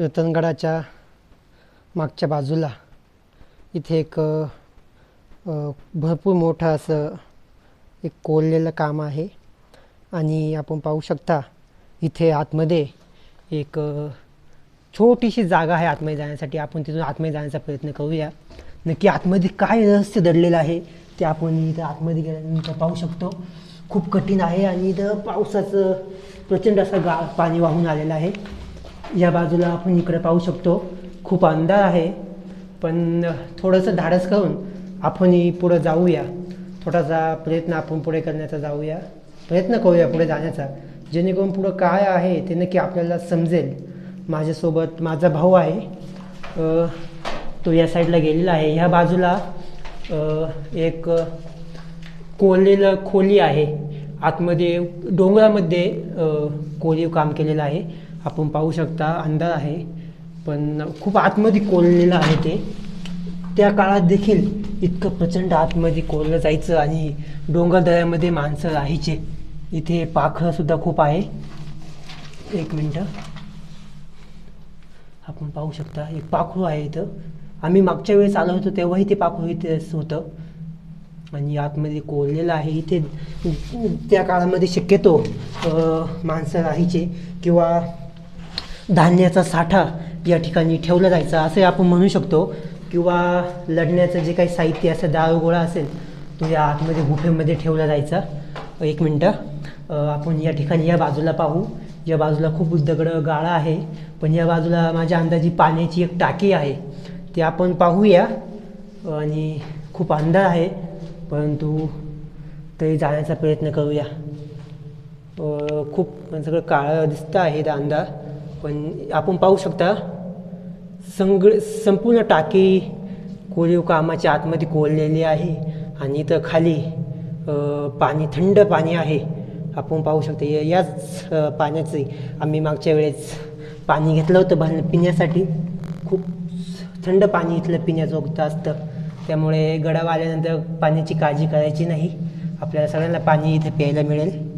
रतनगडाच्या मागच्या बाजूला इथे एक भरपूर मोठं असं एक कोरलेलं काम आहे. आणि आपण पाहू शकता इथे आतमध्ये एक छोटीशी जागा आहे आतमध्ये जाण्यासाठी. आपण तिथून आतमध्ये जाण्याचा प्रयत्न करूया. नक्की आतमध्ये काय रहस्य दडलेलं आहे ते आपण इथं आतमध्ये गेल्यानंतर पाहू शकतो. खूप कठीण आहे आणि इथं पावसाचं प्रचंड असं गा पाणी वाहून आलेलं आहे. या बाजूला आपण इकडे पाहू शकतो. खूप अंधार आहे. पण थोडंसं धाडस करून आपण पुढं जाऊया. थोडासा प्रयत्न आपण पुढे करण्याचा जाऊया. प्रयत्न करूया पुढे जाण्याचा. जेणेकरून पुढं काय आहे ते नक्की आपल्याला समजेल. माझ्यासोबत माझा भाऊ आहे. तो या साईडला गेलेला आहे. ह्या बाजूला एक कोरलेलं खोली आहे. आतमध्ये डोंगरामध्ये कोरीव काम केलेलं आहे. आपण पाहू शकता अंधार आहे पण खूप आतमध्ये कोरलेलं आहे ते. त्या काळात देखील इतकं प्रचंड आतमध्ये कोरलं जायचं आणि डोंगरदऱ्यामध्ये माणसं राहायचे. इथे पाखरंसुद्धा खूप आहे. एक मिनटं. आपण पाहू शकता एक पाखरू आहे इथं. आम्ही मागच्या वेळेस आलो होतो तेव्हाही ते पाखरू इथेच होतं. आणि आतमध्ये कोरलेलं आहे. इथे त्या काळामध्ये शक्यतो माणसं राहायचे किंवा धान्याचा साठा या ठिकाणी ठेवला जायचा असं आपण म्हणू शकतो. किंवा लढण्याचं जे काही साहित्य असं दारुगोळा असेल तो या आतमध्ये गुफेमध्ये ठेवला जायचा. एक मिनटं. आपण या ठिकाणी या बाजूला पाहू. या बाजूला खूप दगडं गाळा आहे. पण या बाजूला माझ्या अंदाजी पाण्याची एक टाकी आहे. ती आपण पाहूया. आणि खूप अंधार आहे. परंतु तरी जाण्याचा प्रयत्न करूया. खूप सगळं काळं दिसतं आहे अंधार. पण आपण पाहू शकता संग संपूर्ण टाकी कोरीव कामाच्या आतमध्ये कोरलेली आहे आणि इथं खाली पाणी थंड पाणी आहे. आपण पाहू शकता या- याच पाण्याचे आम्ही मागच्या वेळेस पाणी घेतलं होतं भर पिण्यासाठी. खूप थंड पाणी इथलं पिण्याजोगतं असतं. त्यामुळे गडाव आल्यानंतर पाण्याची काळजी करायची नाही. आपल्याला सगळ्यांना पाणी इथे प्यायला मिळेल.